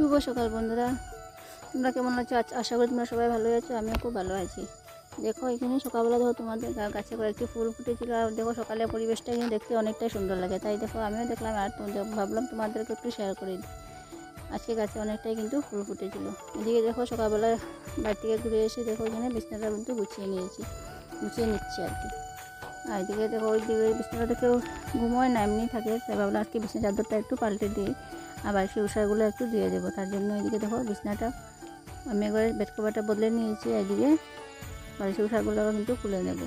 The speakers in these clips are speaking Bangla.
শুভ সকাল, বন্ধুরা। তোমরা কেমন আছো? আশা করি তোমরা সবাই ভালো আছো, আমিও খুব ভালো আছি। দেখো, এখানে সকালবেলা দেখো তোমাদের গাছে কয়েকটি ফুল ফুটেছিল। আর দেখো সকালে পরিবেশটা এখানে দেখতে অনেকটাই সুন্দর লাগে। তাই দেখো, আমিও দেখলাম, আর তোমাদের ভাবলাম তোমাদেরকে একটু শেয়ার করে। দিই আজকে গাছে অনেকটাই কিন্তু ফুল ফুটেছিল। এদিকে দেখো, সকালবেলা বাড়ি থেকে ঘুরে এসে দেখো, এখানে বিছনাটা কিন্তু গুছিয়ে নিয়েছি। গুছিয়ে নিচ্ছি আর কি। আর এদিকে দেখো, ওই দিকে বিছনাটা কেউ ঘুমোয় না, এমনি থাকে। তাই ভাবলাম আজকে বিছনা চাদরটা একটু পাল্টে দিই। আবার সেই উষাগুলো একটু দিয়ে দেবো। তার জন্য এদিকে দেখো বিছনাটা আমি একবার বেড কভারটা বদলে নিয়েছি, এদিকে বালিশের উষাগুলো কিন্তু খুলে নেব।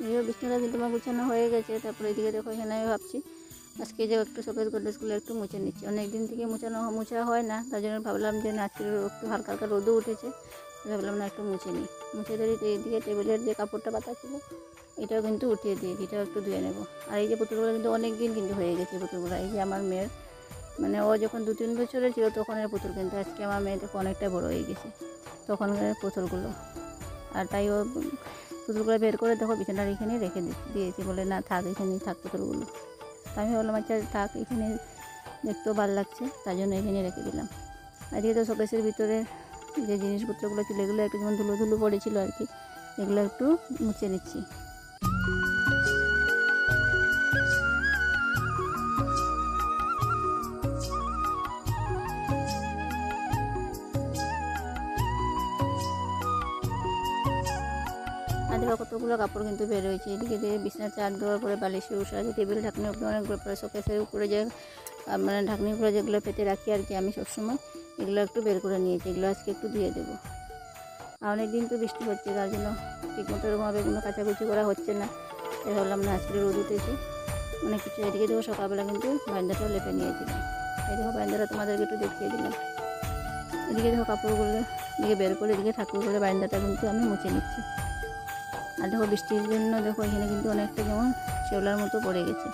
এদিকে বিছনাটা কিন্তু আমার গুছানো হয়ে গেছে, তারপরে এদিকে দেখো এখানে আমি ভাবছি আজকে যে একটু সকেজ গডরেজগুলো একটু মুছে নিচ্ছি। অনেক দিন থেকে মুছানো, মোছা হয় না, তার জন্য ভাবলাম যে না আজকে একটু হালকা হালকা রোদও উঠেছে। ভাবলাম না একটু মুছে নিই। মুছে ধরি এইদিকে টেবিলের যে কাপড়টা পাতা ছিল, এটাও কিন্তু উঠিয়ে দিয়েছি এটাও একটু ধুয়ে নেব। আর এই যে পুতুলগুলো কিন্তু অনেক দিন কিন্তু হয়ে গেছে পুতুলগুলো। এই যে আমার মেয়ের মানে ও যখন দু তিন বছরের ছিল তখনের পুতুল কিন্তু আজকে আমার মেয়ে দেখো অনেকটা বড় হয়ে গেছে তখনকার পুতুলগুলো। আর তাই ও পুতুলগুলো বের করে দেখো বিছানার এখানে রেখে দিয়েছি বলে, না, থাক, এখানেই থাক পুতুলগুলো। আমি বললাম আচ্ছা থাক, এখানে দেখতেও ভালো লাগছে। তার জন্য এখানে রেখে দিলাম। আজকে তো শোকেসের ভিতরে যে জিনিসপত্রগুলো ছিল এগুলো একটু যেমন ধুলো ধুলো পড়েছিল আর কি, এগুলো একটু মুছে নিচ্ছি। দেখো কতগুলো কাপড় কিন্তু বের হয়েছে, এদিকে দিয়ে বিছনা চার দেওয়ার পরে বালিশের উষা আছে টেবিল, ঢাকনি উপরে অনেকগুলো পরে শোকেসের উপরে যে মানে ঢাকনি উপরে যেগুলো পেতে রাখি আর কি আমি সবসময়। এগুলো একটু বের করে নিয়েছি, এগুলো আজকে একটু দিয়ে দেবো। অনেক দিন তো বৃষ্টি হচ্ছে তার জন্য ঠিকমতো এরকমভাবে কোনো কাচাকুচি করা হচ্ছে না। তাই ভাবলাম না, আজকে রোদ উঠেছে। অনেক কিছু এদিকে দেখো সকালবেলা কিন্তু বারান্দাটাও লেপে নিয়েছিলাম। এই দেখো বারান্দাটা তোমাদেরকে একটু দেখিয়ে দিলাম। এদিকে দেখো কাপড়গুলো, এদিকে বের করে এদিকে ঠাকুরগুলো বারান্দাটা কিন্তু আমি মুছে নিচ্ছি। আর দেখো বৃষ্টির জন্য দেখো এখানে কিন্তু অনেকটা যেমন শেওলার মতো পড়ে গেছে।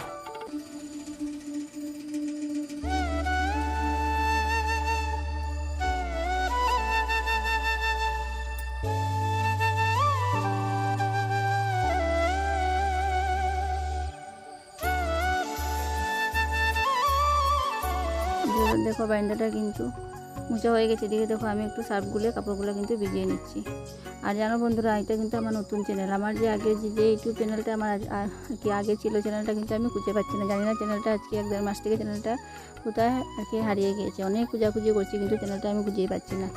দেখো বারান্দাটা কিন্তু মোচা হয়ে গেছে। এদিকে দেখো আমি একটু সার্ফ গুলে কাপড়গুলো কিন্তু ভিজিয়ে নিচ্ছি। আর জানো বন্ধুরা, এটা কিন্তু আমার নতুন চ্যানেল আমার যে আগে যে ইউটিউব চ্যানেলটা আমার কি আগে ছিল চ্যানেলটা কিন্তু আমি খুঁজে পাচ্ছি না। জানি না চ্যানেলটা আজকে এক দেড় মাস থেকে চ্যানেলটা কোথায় আর কি হারিয়ে গিয়েছে। অনেক খোঁজাখুঁজি করছি কিন্তু চ্যানেলটা আমি খুঁজেই পাচ্ছি না।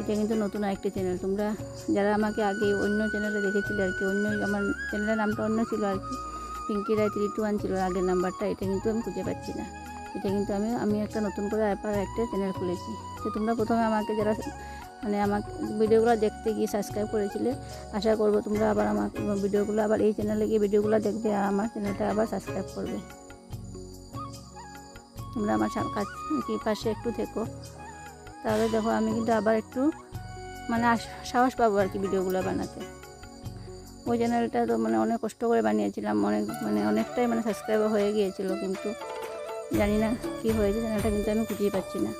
এটা কিন্তু নতুন আরেকটি চ্যানেল তোমরা যারা আমাকে আগে অন্য চ্যানেলে দেখেছিলে আর কি, অন্য আমার চ্যানেলের নামটা অন্য ছিল আর কি। Pinky Roy three two one ছিল, আগের নাম্বারটা এটা কিন্তু আমি খুঁজে পাচ্ছি না। এটা কিন্তু আমি আমি একটা নতুন করে আবার একটা চ্যানেল খুলেছি। তো তোমরা প্রথমে আমাকে যারা মানে আমার ভিডিওগুলো দেখতে গিয়ে সাবস্ক্রাইব করেছিলে, আশা করব তোমরা আবার আমার ভিডিওগুলো আবার এই চ্যানেলে গিয়ে ভিডিওগুলো দেখবে আর আমার চ্যানেলটা আবার সাবস্ক্রাইব করবে। তোমরা আমার কি পাশে একটু থেকো। তাহলে দেখো আমি কিন্তু আবার একটু মানে সাহস পাবো আর কি ভিডিওগুলো বানাতে। ওই চ্যানেলটা তো মানে অনেক কষ্ট করে বানিয়েছিলাম, অনেক মানে অনেকটাই মানে সাবস্ক্রাইবার হয়ে গিয়েছিল কিন্তু। জানি না কি হয়েছে জানাটা কিন্তু আমি খুঁজেই পাচ্ছি না।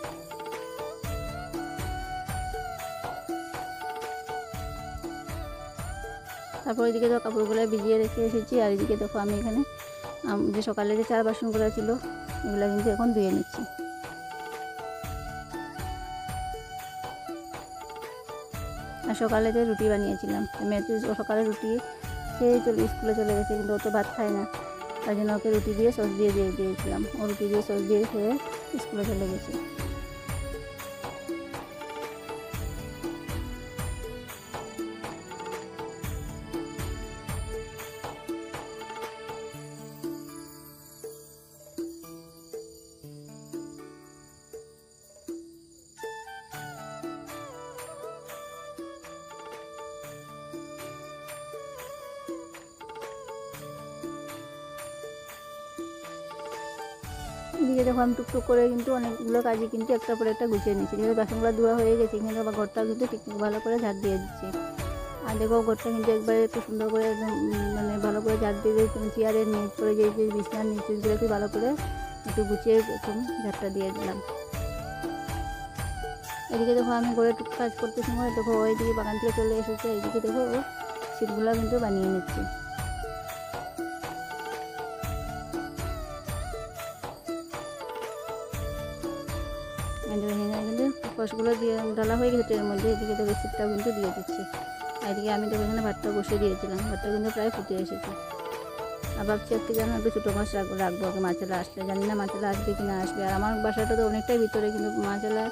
তারপর এদিকে তো কাপড়গুলো ভিজিয়ে রেখে এসেছি, আর এদিকে দেখো আমি এখানে যে সকালে যে চার বাসনগুলো ছিল, এগুলো কিন্তু এখন ধুয়ে নিচ্ছি। আর সকালে যে রুটি বানিয়েছিলাম মেয়ে তো সকালে রুটি খেয়ে চলে, স্কুলে চলে গেছে, কিন্তু ও তো ভাত খায় না। তাই জন্য ওকে রুটি দিয়ে সস দিয়ে দিয়ে দিয়েছিলাম। ও রুটি দিয়ে সস দিয়ে খেয়ে স্কুলে চলে গেছে। এদিকে দেখো আমি টুকটুক করে কিন্তু অনেকগুলো কাজই কিন্তু একটা পরে একটা গুছিয়ে নিচ্ছি। যেহেতু বাসনগুলো ধোয়া হয়ে গেছে কিন্তু আবার ঘরটাও কিন্তু ঠিক ভালো করে ঝাড় দিয়ে দিচ্ছি। আর দেখো ঘরটা কিন্তু একবারে একটু সুন্দর করে মানে ভালো করে ঝাড় দিয়ে দিয়ে চেয়ারের নিচ করে যে যে বিছনার নিচগুলো একটু ভালো করে একটু গুছিয়ে একদম ঝাড়টা দিয়ে দিলাম। এদিকে দেখো আমি ঘরে টুক কাজ করতে সময় দেখো ওইদিকে বাগান থেকে চলে এসেছে, এইদিকে দেখো সিটগুলো কিন্তু বানিয়ে নিচ্ছি। কিন্তু কষগুলো দিয়ে ডালা হয়ে গেছে, এর মধ্যে এদিকে তো সিটটাও কিন্তু দিয়ে দিচ্ছি। এদিকে আমি তো এখানে ভাতটা বসিয়ে দিয়েছিলাম, ভাতটা কিন্তু প্রায় ফুটে এসেছে। আর ভাবছি আজকে যেন একটু ছোটো মাছ রাখব রাখব আগে মাছেলা আসলে। জানি না মাছেলা আসবে কি না আসবে। আর আমার বাসাটা তো অনেকটাই ভিতরে, কিন্তু মাছেলা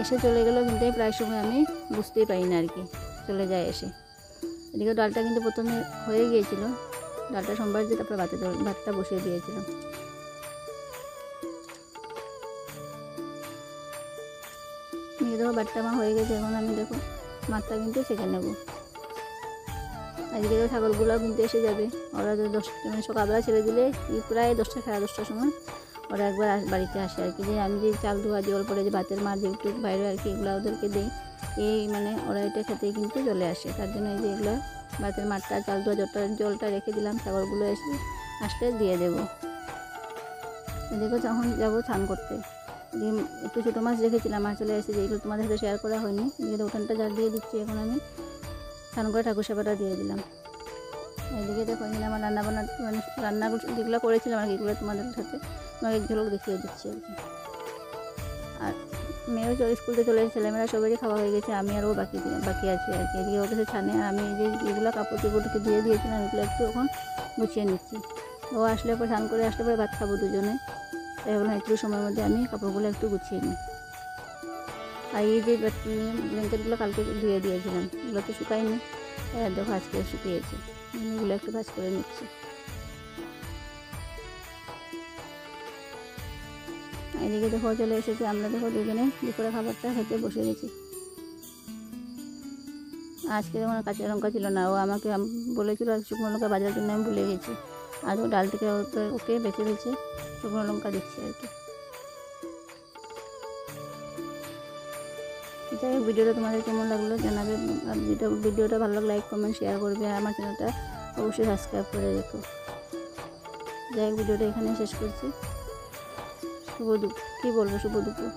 এসে চলে গেলেও কিন্তু প্রায় সময় আমি বুঝতেই পারি না আর কি। চলে যায় এসে। এদিকে ডালটা কিন্তু প্রথমে হয়ে গিয়েছিল। ডালটা সোমবার দিয়ে তারপরে ভাতে ভাতটা বসিয়ে দিয়েছিলাম। এই দেখো ভাতটা আমার হয়ে গেছে, এখন আমি দেখো মাছটা কিন্তু ছেঁকে নেব। আজকে দেখো ছাগলগুলোও কিন্তু এসে যাবে। ওরা তো দশটা মানে সকালবেলা ছেড়ে দিলে প্রায় দশটা, সাড়ে দশটার সময় ওরা একবার বাড়িতে আসে আর কি। যে আমি যে চাল ধোয়া জল পরে যে ভাতের মার যেটু বাইরে আর কি এগুলো ওদেরকে দিই, এই মানে ওরা এটা খেতে কিন্তু চলে আসে। তার জন্য এই যে এগুলো ভাতের মাঠটা চাল ধোয়া, জলটা জলটা রেখে দিলাম, ছাগলগুলো এসে আসলে দিয়ে দেবো। এদিকে যখন যাব স্নান করতে। একটু ছোটো মাছ রেখেছিলাম মাছ চলে এসে যেগুলো তোমাদের সাথে শেয়ার করা হয়নি। এদিকে উঠানটা জাল দিয়ে দিচ্ছি এখন আমি। স্নান করে ঠাকুর সেবাটা দিয়ে দিলাম। এদিকে দেখো, এখানে আমার রান্না বান্না মানে রান্না যেগুলো করেছিলাম আর এগুলো তোমাদের সাথে তোমাকে ঝলক দেখিয়ে দিচ্ছি আর কি। আর মেয়েও চলে স্কুল থেকে চলে এসেছে, ছেলেমেয়েরা সবারই খাওয়া হয়ে গেছে, আমি আরও বাকি বাকি আছি আর কি। এদিকে ওদের ছানে আর আমি যে যেগুলো কাপড় চোপড়কে দিয়ে দিয়েছিলাম, এগুলো একটু এখন গুছিয়ে নিচ্ছি। ও আসলে পরে স্নান করে, আসলে পরে ভাত খাব দুজনে। ভাবলাম একটু সময়ের মধ্যে আমি কাপড়গুলো একটু গুছিয়ে নিই। আর এই যে ব্ল্যাঙ্কেটগুলো কালকে ধুয়ে দিয়েছিলাম, এগুলো তো শুকায়নি। দেখো আজকে শুকিয়েছে এগুলো একটু ভাজ করে নিচ্ছি। এদিকে দেখো চলে এসেছে, আমরা দেখো দুজনে দুপুরে খাবারটা খেতে বসে গেছি। আজকে যেমন কাঁচা লঙ্কা ছিল না, ও আমাকে, আম- বলেছিল শুকনো লঙ্কা বাজার জন্য আমি ভুলে গেছি। আর ও ডাল থেকে ওকে বেছে বেছে শুকনো লঙ্কা দিচ্ছি আর কি। যাই হোক, ভিডিওটা তোমাদের কেমন লাগল জানাবে। ভিডিও, ভিডিওটা ভালো লাগলে লাইক কমেন্ট শেয়ার করবে। আর আমার চ্যানেলটা অবশ্যই সাবস্ক্রাইব করে রেখো। যাই হোক, ভিডিওটা এখানে শেষ করছি। শুভ দুপুর কী বলব, শুভ দুপুর।